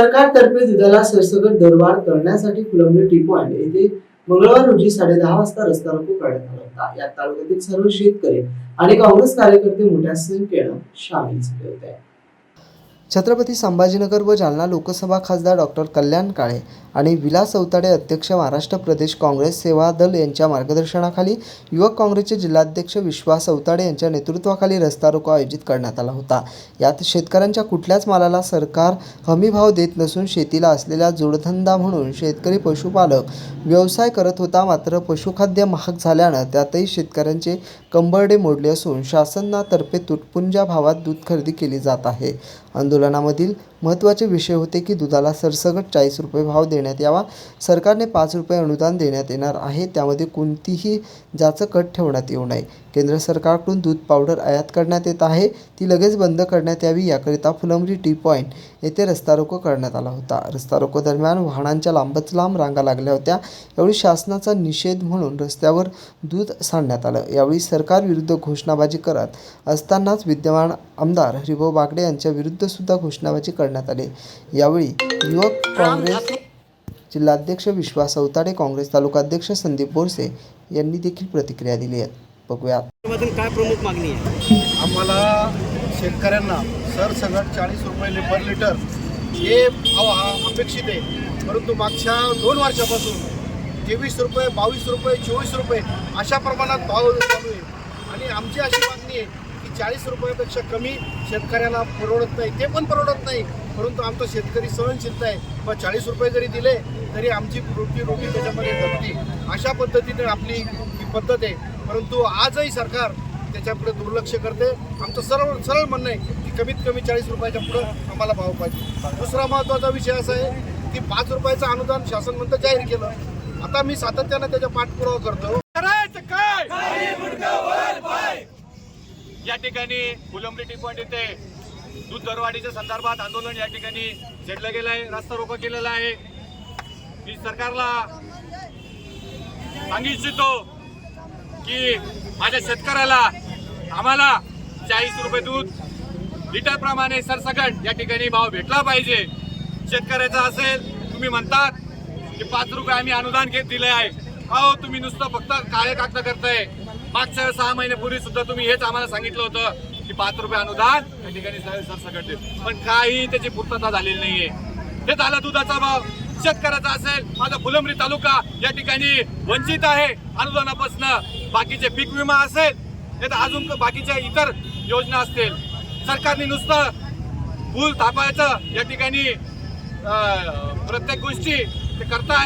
सरकारतर्फे दुधाला सरसकट दरवाढ करण्यासाठी फुलंब्री टी आणले येथे मंगळवार रोजी साडेदहा वाजता रस्ता रोको करण्यात आला होता. यात तालुक्यातील सर्व शेतकरी आणि काँग्रेस कार्यकर्ते मोठ्या संख्येनं सामील झाले होते. छत्रपती संभाजीनगर व जालना लोकसभा खासदार डॉक्टर कल्याण काळे आणि विलास अवताडे अध्यक्ष महाराष्ट्र प्रदेश काँग्रेस सेवा दल यांच्या मार्गदर्शनाखाली युवक काँग्रेसचे जिल्हाध्यक्ष विश्वास अवताडे यांच्या नेतृत्वाखाली रस्ता रोको आयोजित करण्यात आला होता. यात शेतकऱ्यांच्या कुठल्याच मालाला सरकार हमीभाव देत नसून शेतीला असलेला जोडधंदा म्हणून शेतकरी पशुपालक व्यवसाय करत होता मात्र पशुखाद्य महाग झाल्यानं त्यातही शेतकऱ्यांचे कंबरडे मोडले असून शासनातर्फे तुटपुंजा भावात दूध खरेदी केली जात आहे. आंदोलनामधील महत्त्वाचे विषय होते की दुधाला सरसकट चाळीस रुपये भाव देण्यात यावा. सरकारने पाच रुपये अनुदान देण्यात येणार आहे. त्यामध्ये कोणतीही जाचं कट ठेवण्यात येऊ नये. केंद्र सरकारकडून दूध पावडर आयात करण्यात येत आहे. ती लगेच बंद करण्यात यावी. याकरिता फुलंबरी टी पॉईंट येथे रस्ता रोको करण्यात आला होता. रस्ता रोको दरम्यान वाहनांच्या लांबच लांब रांगा लागल्या होत्या. यावेळी शासनाचा निषेध म्हणून रस्त्यावर दूध सांडण्यात आलं. यावेळी सरकारविरुद्ध घोषणाबाजी करत असतानाच विद्यमान आमदार हरिभाऊ बागडे यांच्या विरुद्धसुद्धा सुद्धा घोषणाबाजी करण्यात आली. यावेळी युवक काँग्रेस जिल्हाध्यक्ष विश्वास अवताडे काँग्रेस तालुकाध्यक्ष संदीप बोरसे यांनी देखील प्रतिक्रिया दिली आहे. बघूयात मधून काय प्रमुख मागणी आहे? आम्हाला शेतकऱ्यांना सरसगट चाळीस रुपये पर लिटर हे भाव हा अपेक्षित आहे. परंतु मागच्या दोन वर्षापासून तेवीस रुपये बावीस रुपये चोवीस रुपये अशा प्रमाणात भाव चालू आहे. आणि आमची अशी मागणी आहे चाळीस रुपयापेक्षा कमी शेतकऱ्याला परवडत नाही. ते पण परवडत नाही. परंतु आमचा शेतकरी सहनशीलता आहे. मग चाळीस रुपये जरी दिले तरी आमची रोटी रोटी त्याच्यामध्ये जगती अशा पद्धतीने आपली ही पद्धत आहे. परंतु आजही सरकार त्याच्याकडे दुर्लक्ष करते. आमचं सरळ सरळ म्हणणं आहे की कमीत कमी चाळीस रुपयाच्या पुढं आम्हाला भाव पाहिजे. दुसरा महत्त्वाचा विषय असा आहे की पाच रुपयाचं अनुदान शासन म्हणतं जाहीर केलं. आता मी सातत्यानं त्याचा पाठपुरावा करतो करायचं काय या ठिकाणी फुलंब्री टी पॉइंट येथे दूध दरवाढीच्या संदर्भात आंदोलन या ठिकाणी छेडलं गेलं आहे रस्ता रोको केलेला आहे. मी सरकारला सांगू इच्छितो की माझ्या शेतकऱ्याला आम्हाला चाळीस रुपये दूध लिटर प्रमाणे सरसकट या ठिकाणी भाव भेटला पाहिजे. शेतकऱ्याचा असेल तुम्ही म्हणतात की पाच रुपये आम्ही अनुदान घेत दिले आहे अहो तुम्ही नुसतं फक्त काळे कागद करताय. मागच्या सहा महिन्यापूर्वी सुद्धा तुम्ही हेच आम्हाला सांगितलं होतं की पाच रुपये अनुदान या ठिकाणी सरसकट देत. पण काही त्याची पूर्तता झालेली नाहीये. हे झाला दुधाचा भाव. शेतकऱ्याचा असेल माझा फुलंब्री तालुका या ठिकाणी वंचित आहे अनुदानापासून. बाकीचे पीक विमा असेल नाही तर अजून बाकीच्या इतर योजना असतील. सरकारने नुसतं फूल थापायचं या ठिकाणी प्रत्येक गोष्टी ते करता आहे